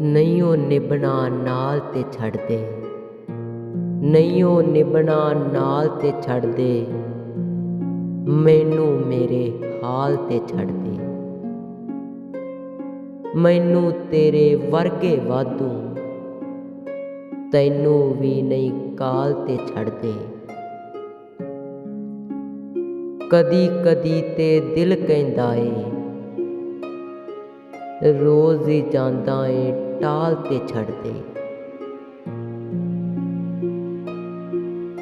ਨਹੀਂ ਉਹ ਨਿਭਣਾ ਨਾਲ ਤੇ ਛੱਡ ਦੇ ਨਹੀਂ ਉਹ ਨਿਭਣਾ ਨਾਲ ਤੇ ਛੱਡ ਦੇ ਮੈਨੂੰ ਮੇਰੇ ਹਾਲ ਤੇ ਛੱਡ ਦੇ ਮੈਨੂੰ ਤੇਰੇ ਵਰਗੇ ਵਾਧੂ। ਤੈਨੂੰ ਵੀ ਨਹੀਂ ਕਾਲ ਤੇ ਛੱਡ ਦੇ ਕਦੀ ਕਦੀ ਤੇ ਦਿਲ ਕਹਿੰਦਾ ਏ, ਰੋਜ਼ ਹੀ ਜਾਂਦਾ ਏ ਟਾਲ ਤੇ ਛੱਡ ਦੇ।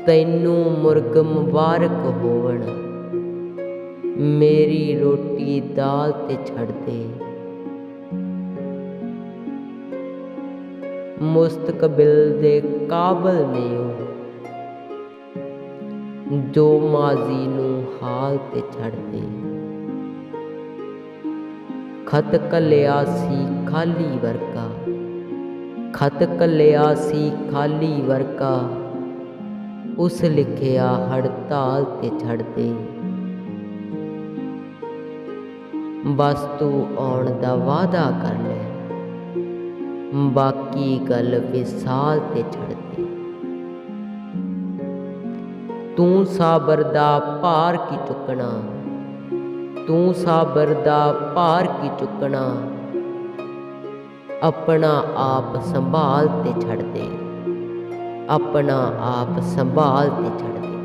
ਤੈਨੂੰ ਮੁਰਗ ਮੁਬਾਰਕ ਹੋਵਣ, ਮੇਰੀ ਰੋਟੀ ਦਾਲ ਤੇ ਛੱਡ ਦੇ। ਮੁਸਤਕਬਿਲ ਦੇ ਕਾਬਲ ਨੇ ਜੋ ਮਾਜ਼ੀ ਨੂੰ ਹਾਲ ਤੇ ਛੱਡ ਦੇ। ਖਤ ਕੱਲਿਆ ਸੀ ਖਾਲੀ ਵਰਗਾ ਖਤ ਕੱਲਿਆ ਸੀ ਖਾਲੀ ਵਰਕਾ। ਉਸ ਲਿਖਿਆ ਹੜਤਾਲ ਤੇ ਛੱਡ ਦੇ। ਬਸ ਤੂੰ ਆਉਣ ਦਾ ਵਾਅਦਾ ਕਰ ਲੈ। ਬਾਕੀ ਗੱਲ ਵਿਸਾਲ ਤੇ ਛੱਡ ਦੇ। ਤੂੰ ਸਾਬਰ ਦਾ ਭਾਰ ਕੀ ਚੁੱਕਣਾ? ਤੂੰ ਸਾਬਰ ਦਾ ਭਾਰ ਕੀ ਚੁੱਕਣਾ? ਆਪਣਾ ਆਪ ਸੰਭਾਲ ਤੇ ਛੱਡ ਦੇ। ਆਪਣਾ ਆਪ ਸੰਭਾਲ ਤੇ ਛੱਡ ਦੇ।